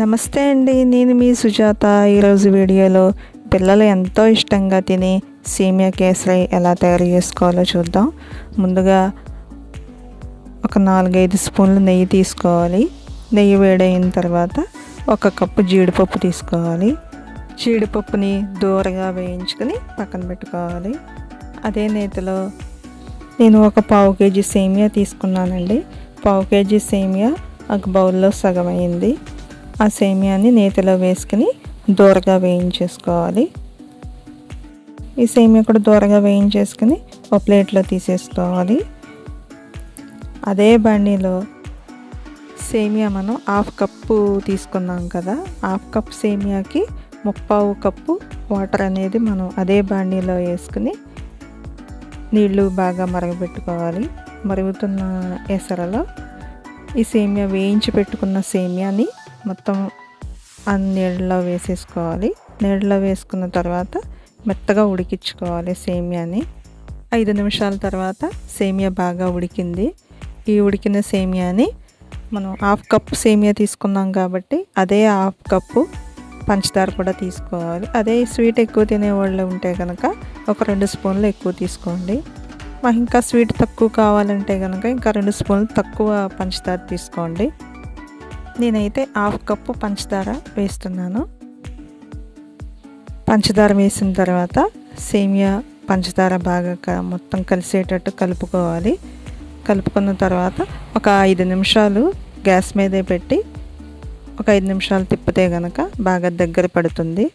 నమస్తే అండి నేను మీ సుజాత. ఈరోజు వీడియోలో పిల్లలు ఎంతో ఇష్టంగా తిని సేమియా కేసరి ఎలా తయారు చేసుకోవాలో చూద్దాం. ముందుగా ఒక నాలుగైదు స్పూన్లు నెయ్యి తీసుకోవాలి. నెయ్యి వేడైన తర్వాత ఒక కప్పు జీడిపప్పు తీసుకోవాలి. జీడిపప్పుని దూరగా వేయించుకొని పక్కన పెట్టుకోవాలి. అదే నేతిలో నేను ఒక పావు కేజీ సేమియా తీసుకున్నానండి. పావు కేజీ సేమియా ఒక బౌల్లో సగం అయింది. ఆ సేమియాని నేతిలో వేసుకుని దూరగా వేయించేసుకోవాలి. ఈ సేమియా కూడా దూరగా వేయించేసుకుని ఒక ప్లేట్లో తీసేసుకోవాలి. అదే బండిలో సేమియా మనం హాఫ్ కప్పు తీసుకున్నాం కదా హాఫ్ కప్ సేమియాకి ముప్పావు కప్పు వాటర్ అనేది మనం అదే బాండీలో వేసుకుని నీళ్ళు బాగా మరగబెట్టుకోవాలి. మరుగుతున్న ఎసరలో ఈ సేమియా వేయించి పెట్టుకున్న సేమియాని మొత్తం ఆ నీళ్ళలో వేసేసుకోవాలి. నీళ్ళలో వేసుకున్న తర్వాత మెత్తగా ఉడికించుకోవాలి సేమియాని. ఐదు నిమిషాల తర్వాత సేమియా బాగా ఉడికింది. ఈ ఉడికిన సేమియాని మనం హాఫ్ కప్పు సేమియా తీసుకున్నాం కాబట్టి అదే హాఫ్ కప్పు పంచదార కూడా తీసుకోవాలి. అదే స్వీట్ ఎక్కువ తినేవాళ్ళు ఉంటే కనుక ఒక రెండు స్పూన్లు ఎక్కువ తీసుకోండి. మాకు ఇంకా స్వీట్ తక్కువ కావాలంటే కనుక ఇంకా రెండు స్పూన్లు తక్కువ పంచదార తీసుకోండి. నేనైతే హాఫ్ కప్పు పంచదార వేస్తున్నాను. పంచదార వేసిన తర్వాత సేమియా పంచదార బాగా మొత్తం కలిసేటట్టు కలుపుకోవాలి. కలుపుకున్న తర్వాత ఒక ఐదు నిమిషాలు గ్యాస్ మీదే పెట్టి ఒక ఐదు నిమిషాలు తిప్పితే కనుక బాగా దగ్గర పడుతుంది.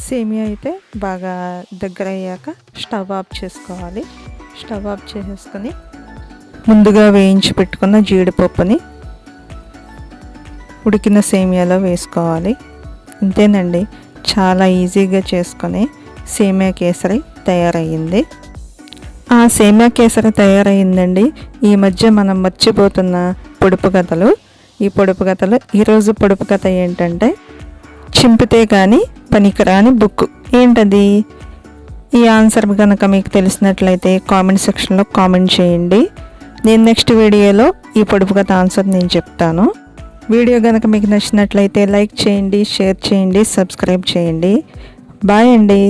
సేమియా అయితే బాగా దగ్గర అయ్యాక స్టవ్ ఆఫ్ చేసుకోవాలి. స్టవ్ ఆఫ్ చేసేసుకొని ముందుగా వేయించి పెట్టుకున్న జీడిపప్పుని ఉడికిన సేమియాలో వేసుకోవాలి. అంతేనండి చాలా ఈజీగా చేసుకొని సేమియా కేసరి తయారయ్యింది. ఆ సేమియా కేసరి తయారయ్యిందండి. ఈ మధ్య మనం మర్చిపోతున్న పొడుపు కథలు. ఈ పొడుపు కథలు ఈరోజు పొడుపు కథ ఏంటంటే చింపితే కానీ పనికిరాని బుక్ ఏంటది? ఈ ఆన్సర్ కనుక మీకు తెలిసినట్లయితే కామెంట్ సెక్షన్లో కామెంట్ చేయండి. నేను నెక్స్ట్ వీడియోలో ఈ పొడుపు కథ ఆన్సర్ నేను చెప్తాను. వీడియో కనుక మీకు నచ్చినట్లయితే లైక్ చేయండి షేర్ చేయండి సబ్స్క్రైబ్ చేయండి. బాయ్ అండి.